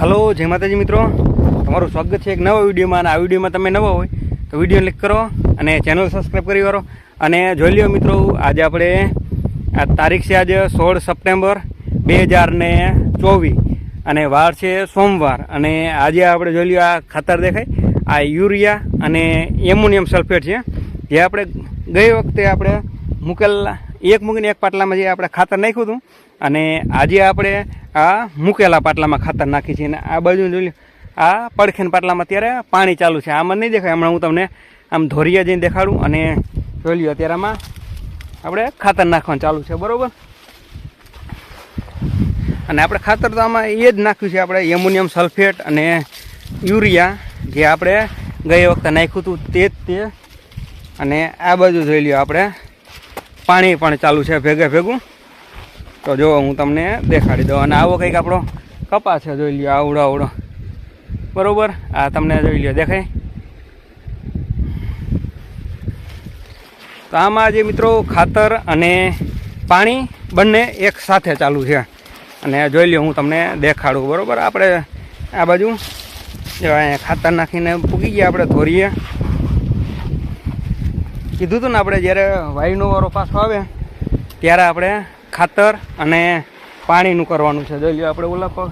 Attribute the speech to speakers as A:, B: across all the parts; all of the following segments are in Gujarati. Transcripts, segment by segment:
A: હલો, જય માતાજી મિત્રો. તમારું સ્વાગત છે એક નવા વિડીયોમાં અને આ વિડીયોમાં તમે નવા હોય તો વીડિયો ક્લિક કરો અને ચેનલ સબસ્ક્રાઈબ કરી કરો અને જોઈ લ્યો મિત્રો, આજે આપણે આ તારીખ છે આજે સોળ સપ્ટેમ્બર બે હજાર ને ચોવીસ અને વાર છે સોમવાર. અને આજે આપણે જોઈ લ્યો આ ખાતર દેખાય, આ યુરિયા અને એમોનિયમ સલ્ફેટ છે. જે આપણે ગઈ વખતે આપણે મૂકેલ એક મૂકીને એક પાટલામાં જે આપણે ખાતર નાખ્યું હતું, અને આજે આપણે આ મૂકેલા પાટલામાં ખાતર નાખી છે. અને આ બાજુ જોઈ આ પડખેન પાટલામાં અત્યારે પાણી ચાલુ છે. આમાં નહીં દેખાય. હમણાં હું તમને આમ ધોરિયા જઈને દેખાડું અને જોઈ લ્યો, અત્યારે આમાં આપણે ખાતર નાખવાનું ચાલુ છે. બરાબર? અને આપણે ખાતર તો આમાં એ જ નાખ્યું છે, આપણે એમોનિયમ સલ્ફેટ અને યુરિયા જે આપણે ગઈ વખતે નાખ્યું હતું તે જ તે. અને આ બાજુ જોઈ લ્યો, આપણે પાણી પણ ચાલુ છે ભેગે ભેગું. તો જો હું તમને દેખાડી દઉં. અને આવો કંઈક આપણો કપા છે, જોઈ લ્યો, આવડો આવડો. બરાબર? આ તમને જોઈ લ્યો, દેખાય? તો આમાં જે મિત્રો ખાતર અને પાણી બંને એક સાથે ચાલુ છે. અને જોઈ લ્યો, હું તમને દેખાડું. બરાબર? આપણે આ બાજુ ખાતર નાખીને પૂકી ગયા, આપણે ધોરીએ. કીધું હતું ને આપણે જ્યારે વાયુનો વારો પાછો આવે, ત્યારે આપણે ખાતર અને પાણીનું કરવાનું છે. જોઈ લ્યો આપણે ઓલા પર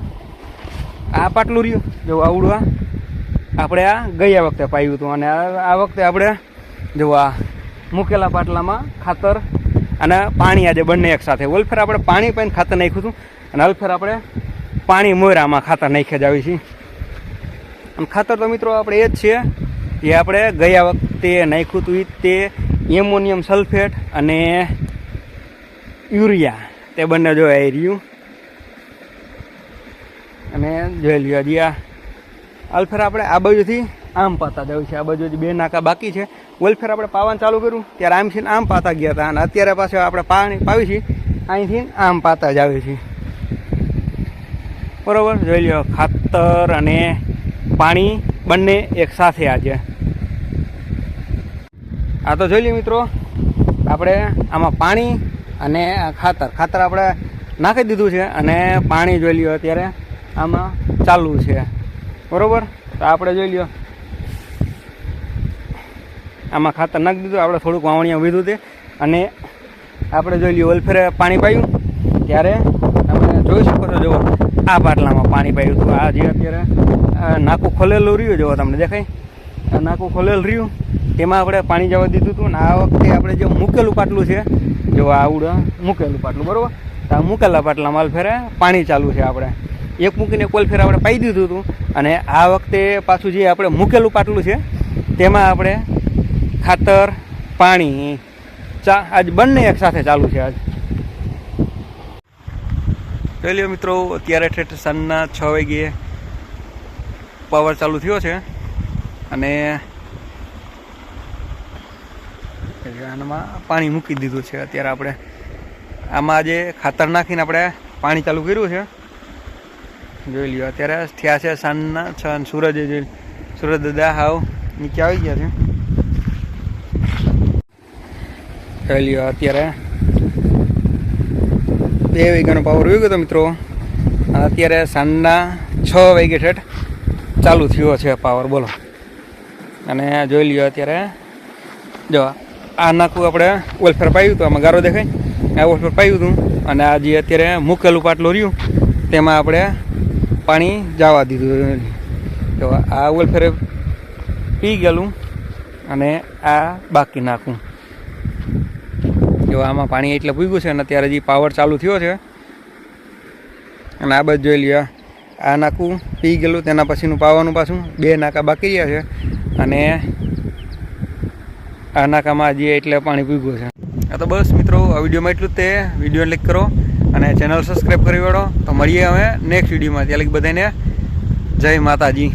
A: આ પાટલું રહ્યું. જો આવડું આપણે આ ગયા વખતે પાયું હતું અને આ વખતે આપણે જો આ મૂકેલા પાટલામાં ખાતર અને પાણી આજે બંને એક સાથે. ઓલફેર આપણે પાણી પાઈને ખાતર નાખ્યું હતું અને અલફેર આપણે પાણી મોયરામાં ખાતર નાખ્યા જ આવી છીએ. અને ખાતર તો મિત્રો આપણે એ જ છે જે આપણે ગયા વખતે નાખ્યું હતું તે એમોનિયમ સલ્ફેટ અને યુરિયા. તે બંને જો રહ્યું. અને જોઈ લ્યો હજી આ અલફેર આપણે આ બાજુથી આમ પાતા જવું છે. આ બાજુ બે નાકા બાકી છે. ઓલફેર આપણે પાવાનું ચાલુ કર્યું. ત્યારે આમથી ને આમ પાતા ગયા હતા. અને અત્યારે પાછળ આપણે પાણી પાવી છીએ અહીંથી આમ પાતા જ આવે છે. બરોબર? જોઈ લ્યો ખાતર અને પાણી બંને એક સાથે આજે. આ તો જોઈ લઈએ મિત્રો, આપણે આમાં પાણી અને ખાતર ખાતર આપણે નાખી દીધું છે અને પાણી જોઈ લ્યો અત્યારે આમાં ચાલુ છે. બરાબર? તો આપણે જોઈ લ્યો, આમાં ખાતર નાખી દીધું, આપણે થોડુંક વાવણીયા વીધું તે. અને આપણે જોઈ લ્યો, ઓલફેરે પાણી પાયું. ત્યારે તમે જોઈ શકો છો, જુઓ, આ પાટલામાં પાણી પાયું હતું. આ જે અત્યારે નાકું ખોલેલું રહ્યું, જુઓ તમને દેખાય? નાકું ખોલેલું રહ્યું. તેમાં આપણે પાણી જવા દીધું હતું ને આ વખતે આપણે જે મૂકેલું પાટલું છે, જો આવડું, મૂકેલું પાટલું, બરાબર? તો આ મૂકેલા પાટલા માલ ફેરે, પાણી ચાલુ છે આપણે. એક મૂકીને કોલ ફેર આપણે પાઈ દીધું હતું અને આ વખતે પાછું જે આપણે મૂકેલું પાટલું છે, તેમાં આપણે ખાતર, પાણી, ચા, આજ બંને એક સાથે ચાલુ છે આજ. જોઈ મિત્રો, અત્યારે ઠેઠ સાંજના છ વાગ્યે પાવર ચાલુ થયો છે અને આનામાં પાણી મૂકી દીધું છે. અત્યારે આપણે આમાં આજે ખાતર નાખીને આપણે પાણી ચાલુ કર્યું છે. જોઈ લ્યો, અત્યારે થયા છે સાંજના છ સૂરજ જોઈ સૂરજ દાદા હાવ નીચે આવી ગયા છે. જોઈ લ્યો, અત્યારે બે વાગ્યાનો પાવર વહી ગયો હતો મિત્રો. અત્યારે સાંજના છ વાગે ઠેઠ ચાલુ થયો છે પાવર, બોલો. અને જોઈ લ્યો, અત્યારે જો આ નાખું આપણે ઓલફેર પાયું હતું, આમાં ગારો દેખાય. આ ઓલફેર પાયું હતું અને આ જે અત્યારે મૂકેલું પાટલું રહ્યું, તેમાં આપણે પાણી જવા દીધું તો આ ઓલફેરે પી ગયેલું અને આ બાકી નાખું. જો આમાં પાણી એટલે પૂગ્યું છે અને અત્યારે જે પાવર ચાલુ થયો છે. અને આ બધું જોઈ લ્યો, આ નાખું, પી ગયેલું, તેના પછીનું પાવાનું પાછું, બે નાકા બાકી રહ્યા છે. અને આ નાકામાં જઈએ એટલે પાણી પીગું છે. આ તો બસ મિત્રો, આ વિડીયોમાં એટલું જ તે. વીડિયો લાઈક કરો અને ચેનલ સબસ્ક્રાઈબ કરી વાળો. તો મળીએ હવે નેક્સ્ટ વિડીયોમાં. ત્યાં લગી બધાને જય માતાજી.